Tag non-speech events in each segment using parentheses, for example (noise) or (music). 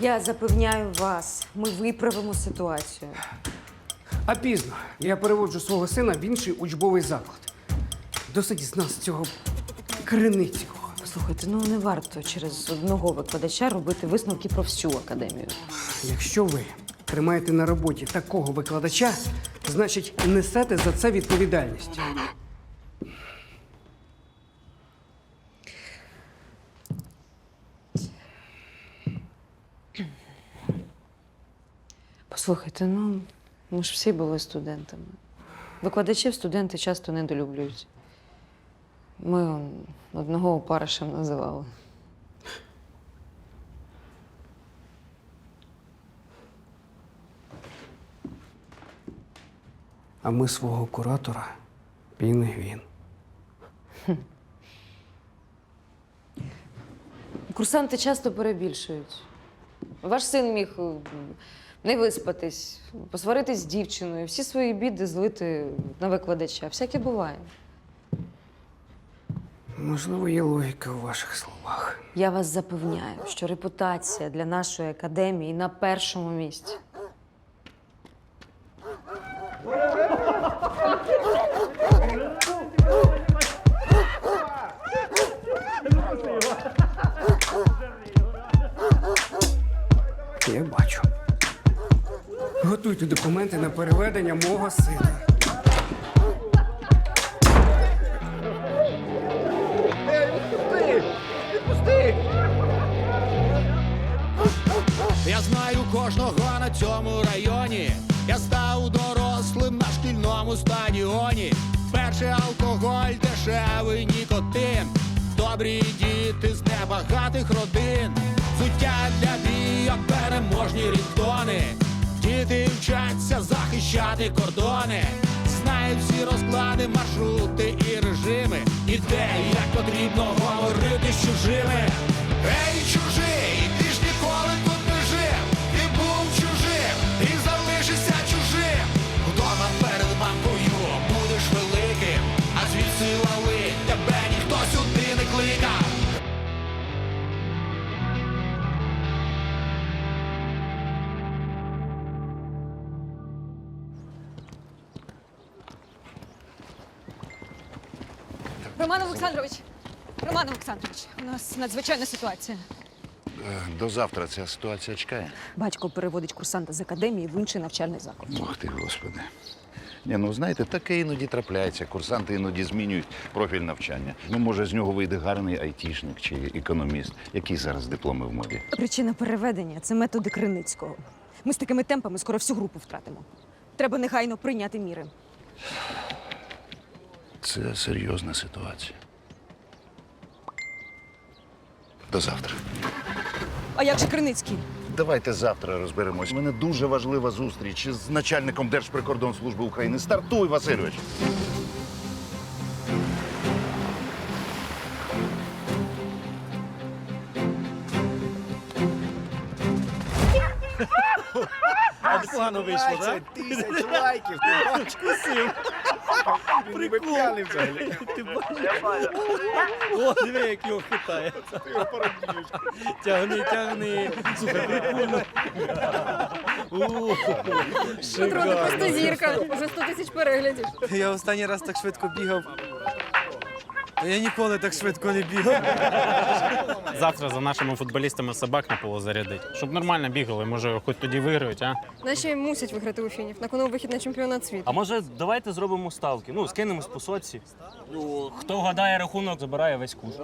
Я запевняю вас, ми виправимо ситуацію. А пізно. Я переводжу свого сина в інший учбовий заклад. Досить з нас цього криницького. Послухайте, ну не варто через одного викладача робити висновки про всю академію. Якщо ви тримаєте на роботі такого викладача, значить несете за це відповідальність. Послухайте, ну ми ж всі були студентами. Викладачів студенти часто недолюблюють. Ми он, одного опаришем називали. А ми свого куратора пінгвін. Курсанти часто перебільшують. Ваш син міг е, не виспатись, посваритись з дівчиною, всі свої біди злити на викладача. Всяке буває. Можливо, є логіка у ваших словах. Я вас запевняю, що репутація для нашої академії на першому місці. Я бачу. Готуйте документи на переведення мого сина. Я знаю кожного на цьому районі. Я став дорослим на шкільному стадіоні. Перший алкоголь, дешевий нікотин. Добрі діти з небагатих родин. Суття для бійок, переможні рідтони. Діти вчаться захищати кордони. Знають всі розклади, маршрути і режими. І де як потрібно говорити з чужими. Ей, чужий, Роман Олександрович, Роман Олександрович, у нас надзвичайна ситуація. Е, До завтра ця ситуація чекає. Батько переводить курсанта з академії в інший навчальний заклад. Ох ти, господи. Ні, ну знаєте, таке іноді трапляється. Курсанти іноді змінюють профіль навчання. Ну, може, з нього вийде гарний айтішник чи економіст. Які зараз дипломи в моді? Причина переведення це методи Криницького. Ми з такими темпами скоро всю групу втратимо. Треба негайно прийняти міри. Це серйозна ситуація. До завтра. А як же Криницький? Давайте завтра розберемось. У мене дуже важлива зустріч з начальником Держприкордонслужби України. Стартуй, Васильович. Погано вийшло, так? Тисяч лайків, ти бачиш? Кусив. Прикол. взагалі. Ти бачиш? О, диви, як його хитає. Тягни, тягни. Слухай, прикольно. О, Петро, ти просто зірка. Вже 100 тисяч переглядів. Я останній раз так швидко бігав. Я ніколи так швидко не бігав. Завтра за нашими футболістами собак на поло зарядить. Щоб нормально бігали, може, хоч тоді виграють, а? Наші мусять виграти у фінів. На кону вихід на чемпіонат світу. А може, давайте зробимо ставки. Ну, скинемось по соці. Хто вгадає рахунок, забирає весь куш.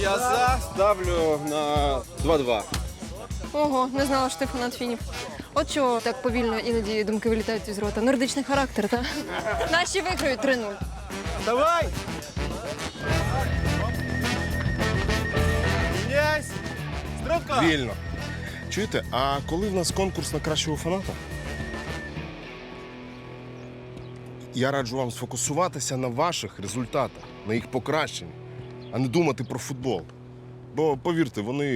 Я за ставлю на 2-2. Ого, не знала, що ти фанат фінів. От чого так повільно іноді думки вилітають із рота. Нордичний характер, та? Наші виграють 3-0. Давай! Князь! Стрибка! Вільно. Чуєте, а коли в нас конкурс на кращого фаната? Я раджу вам сфокусуватися на ваших результатах, на їх покращенні, а не думати про футбол. Бо повірте, вони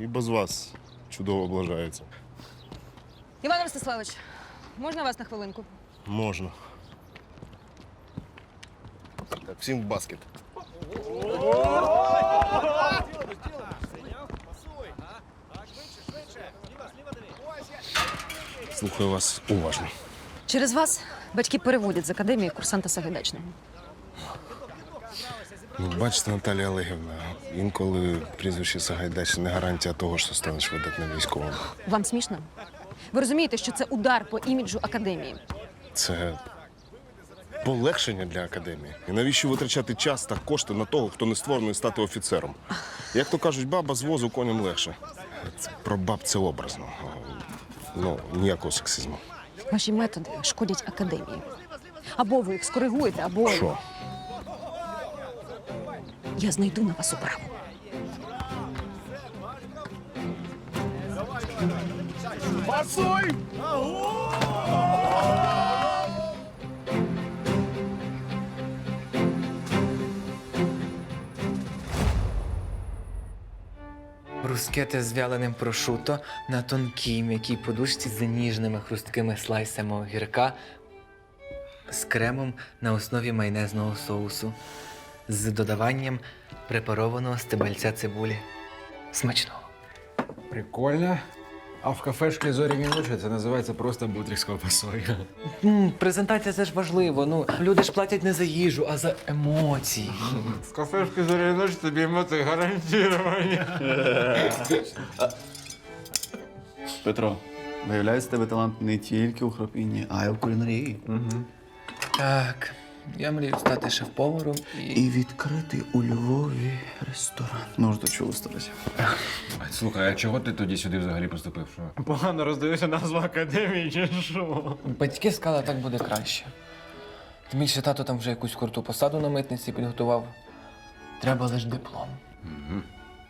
і без вас чудово облажаються. Іван Ростиславович, можна вас на хвилинку? Можна. Так, всім в баскет. Слухаю вас уважно. Через вас батьки переводять з академії курсанта Сагайдачного. Ну, бачите, Наталія Олегівна, інколи прізвище Сагайдач не гарантія того, що станеш видатним військовим. Вам смішно? Ви розумієте, що це удар по іміджу академії? Це полегшення для академії. І навіщо витрачати час та кошти на того, хто не створений стати офіцером? Як то кажуть, баба з возу коням легше. Це про баб це образно. Ну, ніякого сексизму. Ваші методи шкодять академії. Або ви їх скоригуєте, або Що? я знайду на вас управу. Брускети з вяленим прошуто на тонкій м'якій подушці з ніжними хрусткими слайсами огірка з кремом на основі майонезного соусу з додаванням препарованого стебельця цибулі. Смачного. Прикольно. А в кафешці зоряні ночі це називається просто бутрик з ковбасою. М, презентація це ж важливо. Ну, люди ж платять не за їжу, а за емоції. В кафешці зоряні ночі тобі емоції гарантовані. Петро, виявляється, в тебе талант не тільки у хропінні, а й у кулінарії. Так, я мрію стати шеф-поваром і. І відкрити у Львові ресторан. Ну ж до чого старості. Слухай, а чого ти тоді сюди взагалі поступив? Що? Погано роздаюся назва академії чи що? Батьки сказали, так буде краще. Тим більше тато там вже якусь круту посаду на митниці підготував. Треба лише диплом.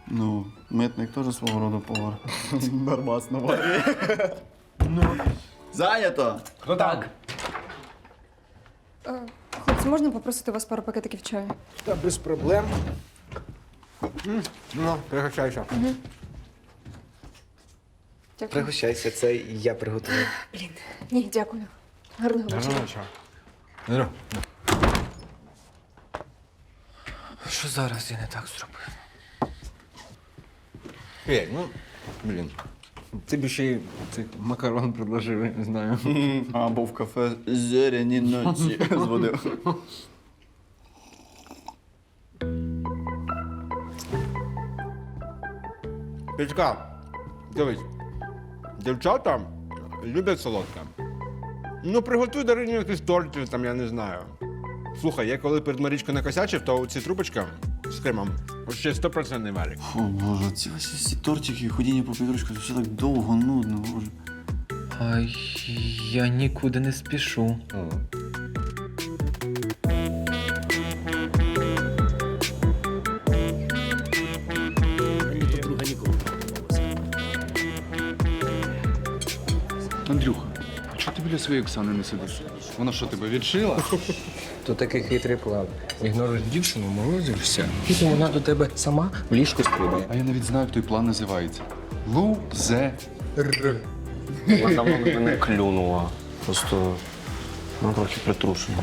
Ну, митник теж свого роду повар. (laughs) Барбас на варі. Ну. Зайнято! Хто там? Хлопці, можна попросити вас пару пакетиків чаю? Та без проблем. Ну, пригощайся. Дякую. Пригощайся, це я приготував. Блін, ні, дякую. Гарного вечора. Ну, Що зараз я не так зробив? Ей, ну, блін. Ти б ще й цих макарон предложив, я не знаю. Або в кафе зоряні ночі зводив. Петька, дивись, дівчата люблять солодке. Ну, приготуй Дарині якийсь тортів, там, я не знаю. Слухай, я коли перед Марічкою накосячив, то ці трубочка з кремом ще 100% не варік. О, боже, ці ось ці тортики, ходіння по підручку, це все так довго, нудно, боже. А я нікуди не спішу. Андрюха, а чого ти біля своєї Оксани не сидиш? Вона що, тебе відшила? То такий хитрий план. Ігноруєш дівчину, морозишся, і вона до тебе сама в ліжко стрибає. А я навіть знаю, як той план називається. Лузе. Вона мене клюнула. Просто ну, трохи притрушена.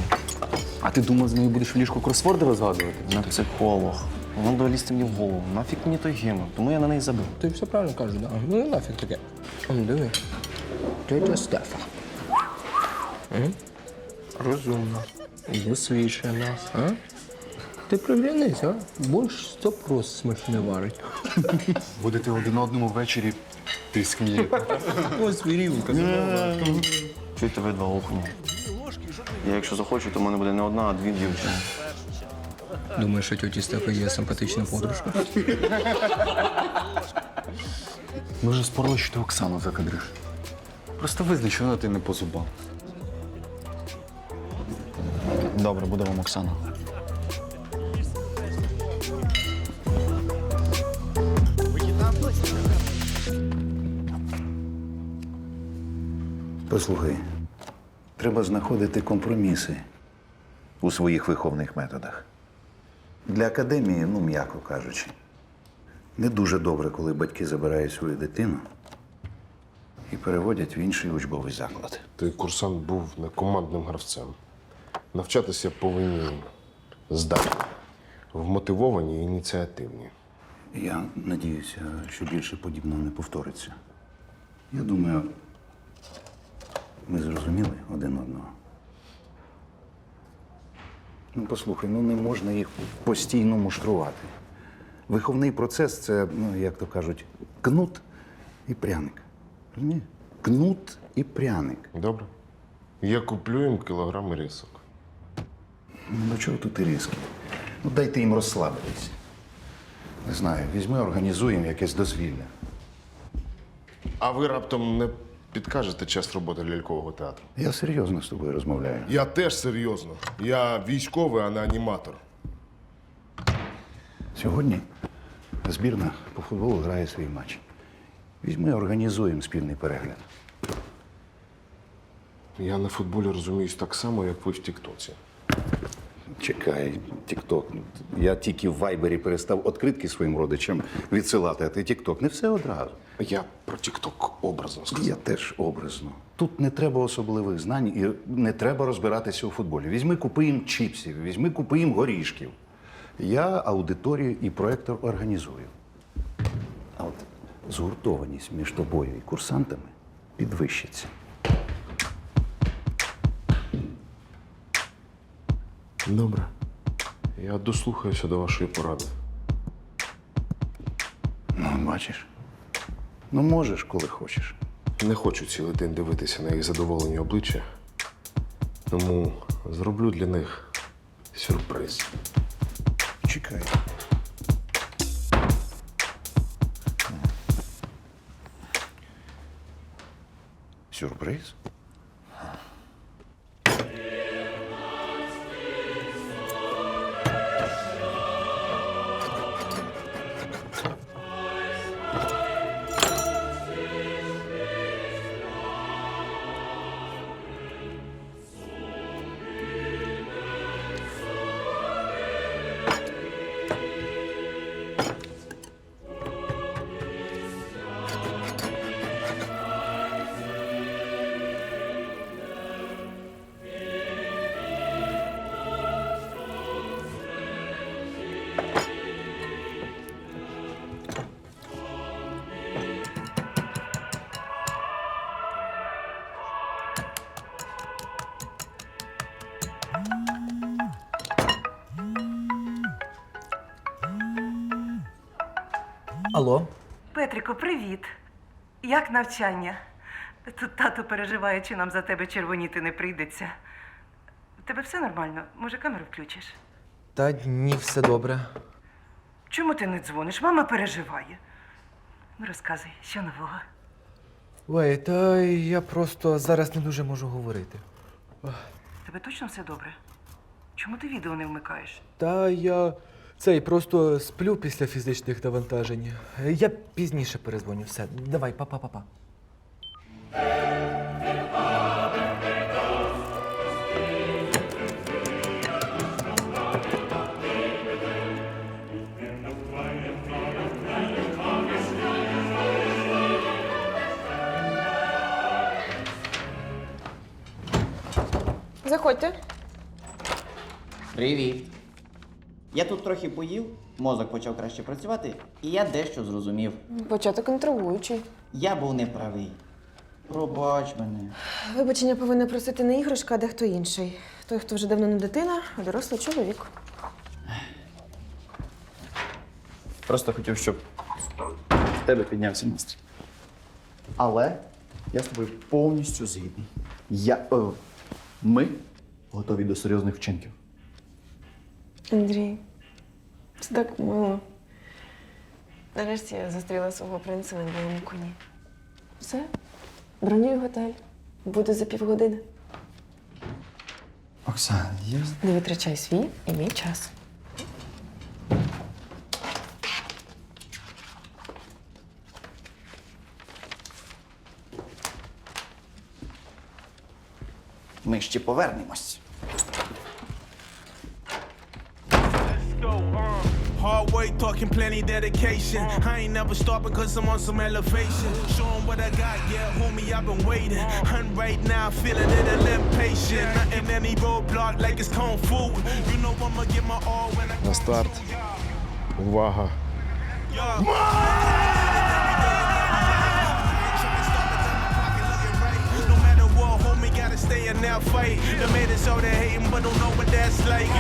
А ти думав, з нею будеш в ліжку кросворди розгадувати? Вона психолог. Вона буде мені в голову. Нафіг мені той гемор, тому я на неї забив. Ти все правильно кажеш, да? Ну і нафіг таке. Он, диви. Тетя Стефа. М? Розумна. Досвідчена. А? Ти приглянись, а? Борщ сто прос смачне варить. Будете один одному ввечері тискні. Ось вірівка. Чуть тебе два окуня. Я якщо захочу, то в мене буде не одна, а дві дівчини. Думаєш, що тьоті Стефа є симпатична подружка? Ми вже спорили, що ти Оксану закадриш. Просто визнач, вона ти не по зубам. Добре, буде вам Оксана. Послухай, треба знаходити компроміси у своїх виховних методах. Для академії, ну, м'яко кажучи, не дуже добре, коли батьки забирають свою дитину і переводять в інший учбовий заклад. Той курсант був не командним гравцем. Навчатися повинні здатні, вмотивовані і ініціативні. Я надіюся, що більше подібного не повториться. Я думаю, Ми зрозуміли один одного. Ну, послухай, ну не можна їх постійно муштрувати. Виховний процес це, ну, як то кажуть, кнут і пряник. Розумієш? Кнут і пряник. Добре. Я куплю їм кілограм рисок. Ну, до чого тут і різки? Ну, дайте їм розслабитись. Не знаю, візьми, організуємо якесь дозвілля. А ви раптом не підкажете час роботи лялькового театру? Я серйозно з тобою розмовляю. Я теж серйозно. Я військовий, а не аніматор. Сьогодні збірна по футболу грає свій матч. Візьми, організуємо спільний перегляд. Я на футболі розуміюсь так само, як ви в Тіктоці. Чекай, Тікток. Я тільки в Вайбері перестав відкритки своїм родичам відсилати, а ти Тікток. Не все одразу. Я про Тікток образно сказав. Я теж образно. Тут не треба особливих знань і не треба розбиратися у футболі. Візьми, купи їм чіпсів, візьми, купи їм горішків. Я аудиторію і проектор організую. А от згуртованість між тобою і курсантами підвищиться. Добре. Я дослухаюся до вашої поради. Ну, бачиш. Ну, можеш, коли хочеш. Не хочу цілий день дивитися на їх задоволені обличчя. Тому зроблю для них сюрприз. Чекай. Сюрприз? Петрику, привіт. Як навчання? Тут тато переживає, чи нам за тебе червоніти не прийдеться. В тебе все нормально? Може, камеру включиш? Та ні, все добре. Чому ти не дзвониш? Мама переживає. Ну, розказуй, що нового? Ой, та я просто зараз не дуже можу говорити. Тебе точно все добре? Чому ти відео не вмикаєш? Та я цей просто сплю після фізичних навантажень. Я пізніше перезвоню. Все, давай, па-па-па-па. Заходьте. Привіт. Я тут трохи поїв, мозок почав краще працювати, і я дещо зрозумів. Початок інтригуючий. Я був неправий. Пробач мене. Вибачення повинна просити не іграшка, а дехто інший. Той, хто вже давно не дитина, а дорослий чоловік. Просто хотів, щоб в тебе піднявся настрій. Але я з тобою повністю згідний. Я. О, ми готові до серйозних вчинків. Андрій, це так мило. Нарешті я зустріла свого принца на білому коні. Все, бронюю готель. Буду за півгодини. Оксана, я. Не витрачай свій і мій час. Ми ще повернемось. Hard work, talking plenty dedication. I ain't never stopping cause I'm on some elevation. Show 'em what I got, yeah, homie, I've been waiting. And right now, feeling a little impatient. Nothing any roadblock like it's kung fu. You know I'ma give my all when I На старт. Увага. No matter what, homie, I fight. They made it so they hating, but don't know what that's like.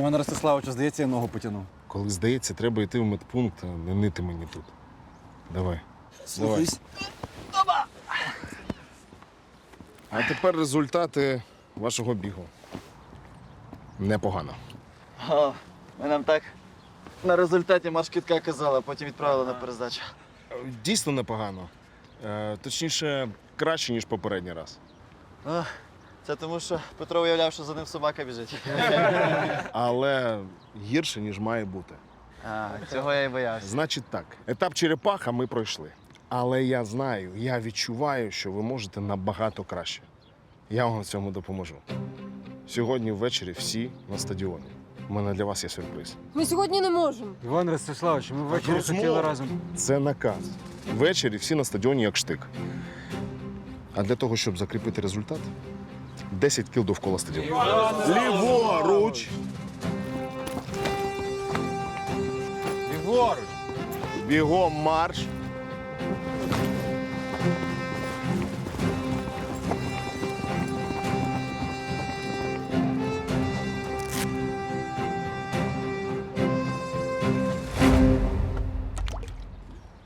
Іван Ростиславович, здається, я ногу потягнув. Коли здається, треба йти в медпункт, а не нити мені тут. Давай. Давай. А тепер результати вашого бігу. Непогано. О, ми нам так на результаті маршкітка казали, а потім відправили на перездачу. Дійсно непогано. Е, точніше, краще, ніж попередній раз. О, це тому, що Петро уявляв, що за ним собака біжить. (laughs) Але гірше, ніж має бути. А, цього я і боявся. Значить так, етап черепаха ми пройшли. Але я знаю, я відчуваю, що ви можете набагато краще. Я вам в цьому допоможу. Сьогодні ввечері всі на стадіоні. У мене для вас є сюрприз. Ми сьогодні не можемо. Іван Ростиславович, ми ввечері Розмова. хотіли разом. Це наказ. Ввечері всі на стадіоні як штик. А для того, щоб закріпити результат, 10 кіл довкола стадіону. Ліворуч! Ліворуч! Бігом марш!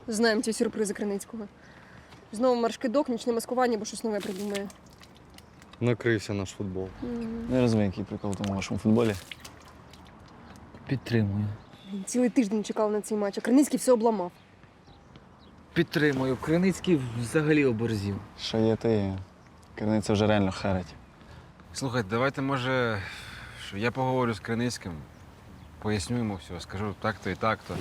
Знаємо ці сюрпризи Криницького. Знову маршкидок, нічне маскування, бо щось нове придумає. Накрився наш футбол. Не розумію, який прикол в тому вашому футболі. Підтримую. Він цілий тиждень чекав на цей матч, а Криницький все обламав. Підтримую. Криницький взагалі оборзів. Що є, то є. Криниця вже реально харить. Слухайте, давайте, може, що я поговорю з Криницьким, поясню йому все, скажу так-то і так-то.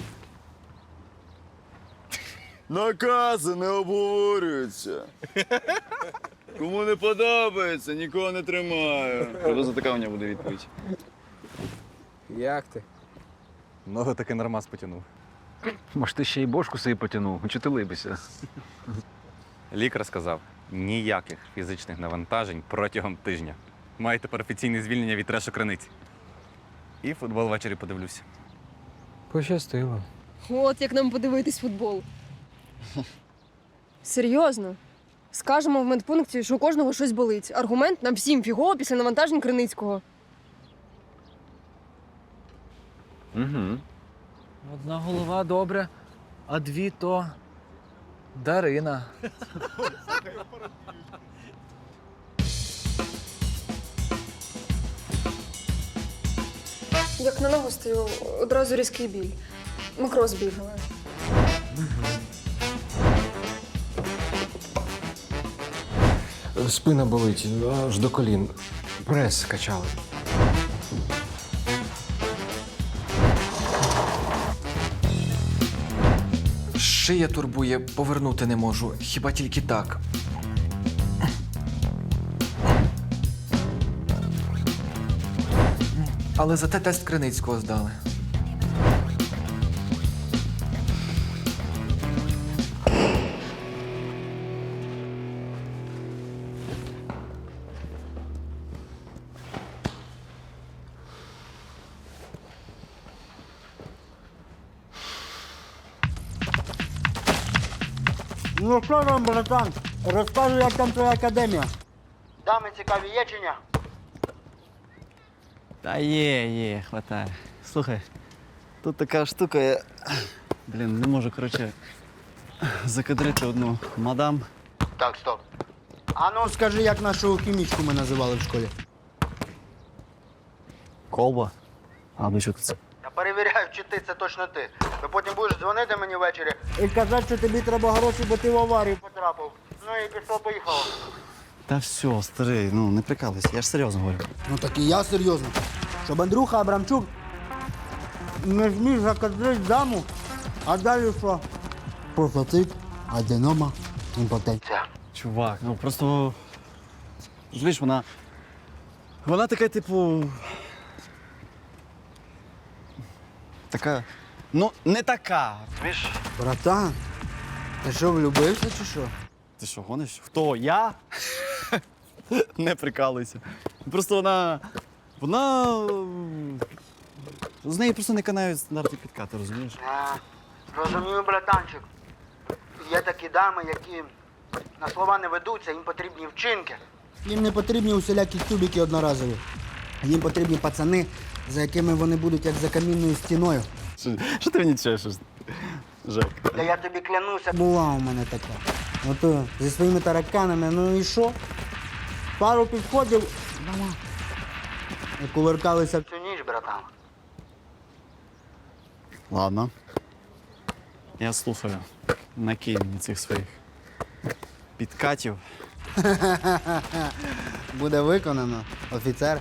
Накази не обговорюються. (laughs) Кому не подобається, нікого не тримаю. Приблизно така у нього буде відповідь. Як ти? Ногу таки нормас потягнув. Може, ти ще й бошку собі потягнув, чи ти либися? Лікар сказав, ніяких фізичних навантажень протягом тижня. Маю тепер офіційне звільнення від трешу криниці. І футбол ввечері подивлюся. Пощастило. От як нам подивитись футбол. Серйозно. Скажемо в медпункті, що у кожного щось болить. Аргумент нам всім фігово після навантажень Криницького. Угу. Одна голова добре, а дві то Дарина. Як на ногу стою, одразу різкий біль. Макроз бігала. Спина болить аж до колін. Прес качали. Шия турбує, повернути не можу. Хіба тільки так. Але зате тест Криницького здали. Ну що там, братан? Розкажи, як там твоя академія. Дами цікаві є чи ні? Та є, є, хватає. Слухай, тут така штука, я. Блін, не можу, коротше, закадрити одну мадам. Так, стоп. А ну скажи, як нашу хімічку ми називали в школі. Колба. А чого це? Перевіряю, чи ти це точно ти. Ти потім будеш дзвонити мені ввечері. І казати, що тобі треба гроші, бо ти в аварію Потрапив. Ну і пішло, поїхало. Та все, старий, ну не прикалуйся, я ж серйозно говорю. Ну так і я серйозно. Щоб Андрюха Абрамчук не зміг закадрити даму, а далі що? Профоцит, аденома, імпотенція. Чувак, ну просто. Розумієш, вона. Вона така, типу. Така. Ну, не така. Розумієш? Братан, ти що, влюбився чи що? Ти що, гониш? Хто? Я? (laughs) не прикалуйся. Просто вона. Вона. З неї просто не канають стандарти підкати, розумієш? А, розумію, братанчик. Є такі дами, які На слова не ведуться, їм потрібні вчинки. Їм не потрібні усілякі тюбіки одноразові. Їм потрібні пацани, за якими вони будуть як за камінною стіною. Що ти мені чешеш? Жек. Та я тобі клянуся, була у мене така. Ото зі своїми тараканами, ну і що? Пару підходів. Дома. І кувыркалися всю ніч, братан. Ладно. Я слухаю. Накинь мені цих своїх підкатів. (laughs) Буде виконано, офіцер.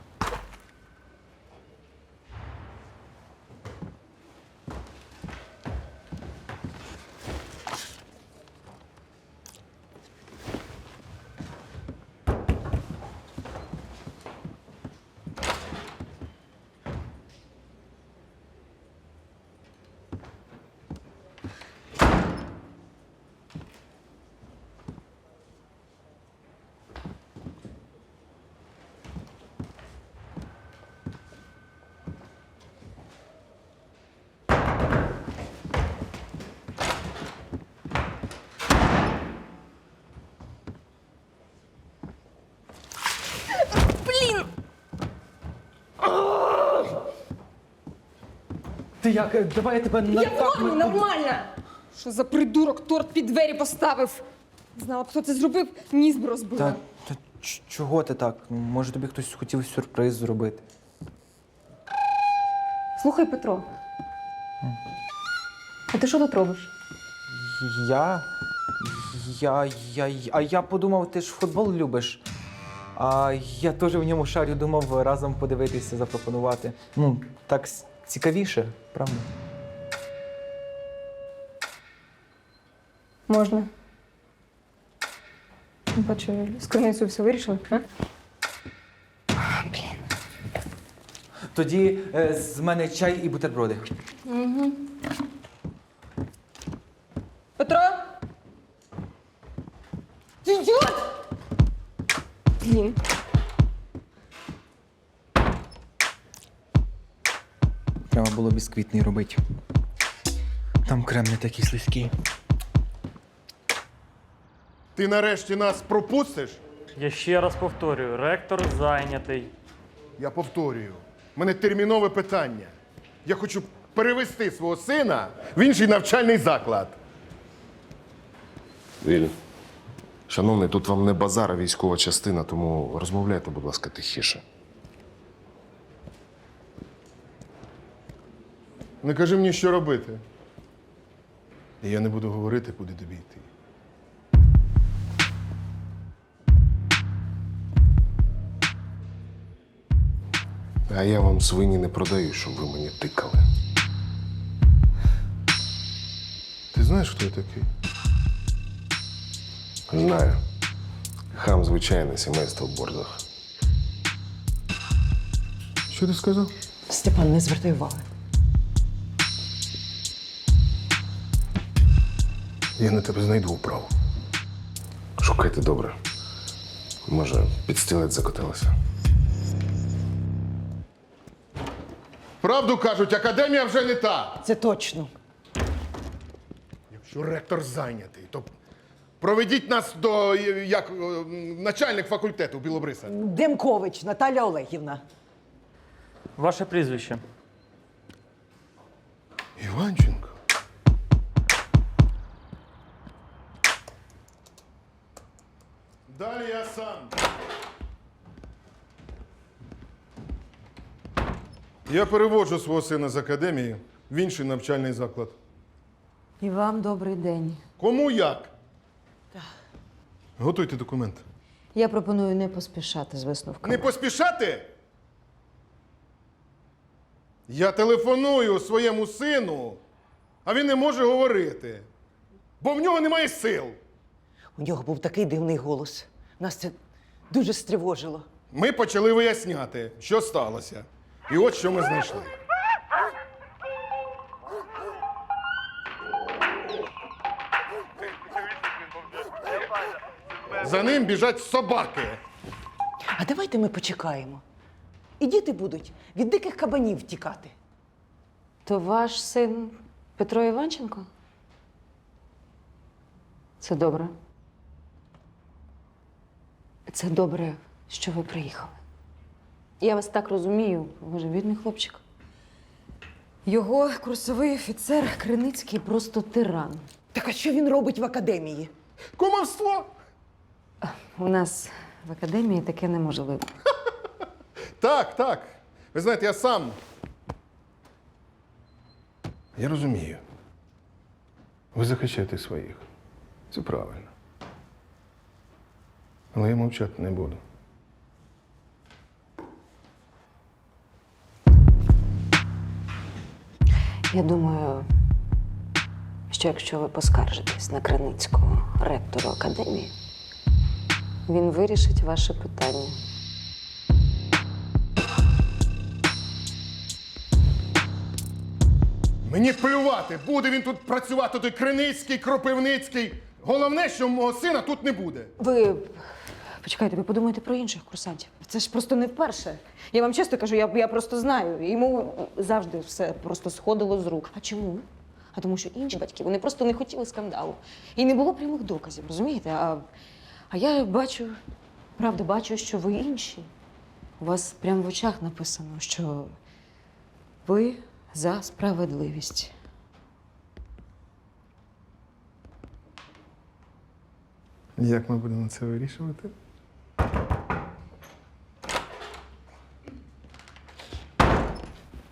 Ти як? Давай я тебе на Я в нормі, нормально! Що за придурок торт під двері поставив? Знала б, хто це зробив, ніс б розбила. Та, та ч- чого ти так? Може тобі хтось хотів сюрприз зробити? Слухай, Петро. А ти що тут робиш? Я. Я. Я. А я подумав, ти ж футбол любиш. А я теж в ньому шарю думав разом подивитися, запропонувати. Ну, так с- цікавіше, правда? Можна. Бачу, з криницею все вирішили, а? Тоді е, з мене чай і бутерброди. Угу. Треба було бісквітний робити. Там крем не такий слизький. Ти нарешті нас пропустиш? Я ще раз повторюю, ректор зайнятий. Я повторюю. У мене термінове питання. Я хочу перевести свого сина в інший навчальний заклад. Вільно. Шановний, тут вам не базар, а військова частина, тому розмовляйте, будь ласка, тихіше. Не кажи мені, що робити. І я не буду говорити, куди тобі йти. А я вам свині не продаю, щоб ви мені тикали. Ти знаєш, хто я такий? Знаю. Хам звичайне сімейство борзах. Що ти сказав? Степан, не звертай уваги. Я на тебе знайду управу. Шукайте добре. Може, під стілець закотилося. Правду кажуть, академія вже не та. Це точно. Якщо ректор зайнятий, то проведіть нас до е, як е, начальник факультету Білобриса. Демкович Наталя Олегівна. Ваше прізвище. Іванченко. Далі я сам. Я переводжу свого сина з академії в інший навчальний заклад. І вам добрий день. Кому як? Готуйте документи. Я пропоную не поспішати з висновками. Не поспішати? Я телефоную своєму сину, а він не може говорити, бо в нього немає сил. У нього був такий дивний голос. Нас це дуже стривожило. Ми почали виясняти, що сталося. І от що ми знайшли. За ним біжать собаки. А давайте ми почекаємо. І діти будуть від диких кабанів втікати. То ваш син Петро Іванченко? Це добре. Це добре, що ви приїхали. Я вас так розумію, ви ж бідний хлопчик. Його курсовий офіцер Криницький просто тиран. Так а що він робить в академії? Кумовство! У нас в академії таке неможливо. (laughs) Так, так. Ви знаєте, я сам. Я розумію. Ви захищаєте своїх. Це правильно. Але я мовчати не буду. Я думаю, що якщо ви поскаржитесь на Криницького ректору академії, він вирішить ваше питання. Мені плювати, буде він тут працювати, той Криницький, Кропивницький. Головне, що мого сина тут не буде. Ви почекайте, ви подумайте про інших курсантів. Це ж просто не вперше. Я вам чесно кажу, я, я просто знаю. Йому завжди все просто сходило з рук. А чому? А тому що інші батьки вони просто не хотіли скандалу. І не було прямих доказів, розумієте? А, а я бачу, правда, бачу, що ви інші. У вас прямо в очах написано, що ви за справедливість. Як ми будемо це вирішувати?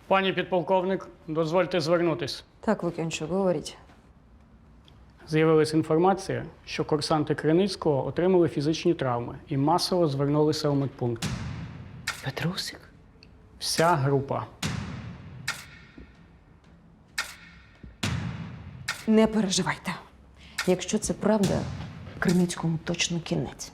Пані підполковник, дозвольте звернутись. Так, Лук'янчук, говоріть. З'явилася інформація, що курсанти Криницького отримали фізичні травми і масово звернулися у медпункт. Петрусик? Вся група. Не переживайте. Якщо це правда, Криницькому точно кінець.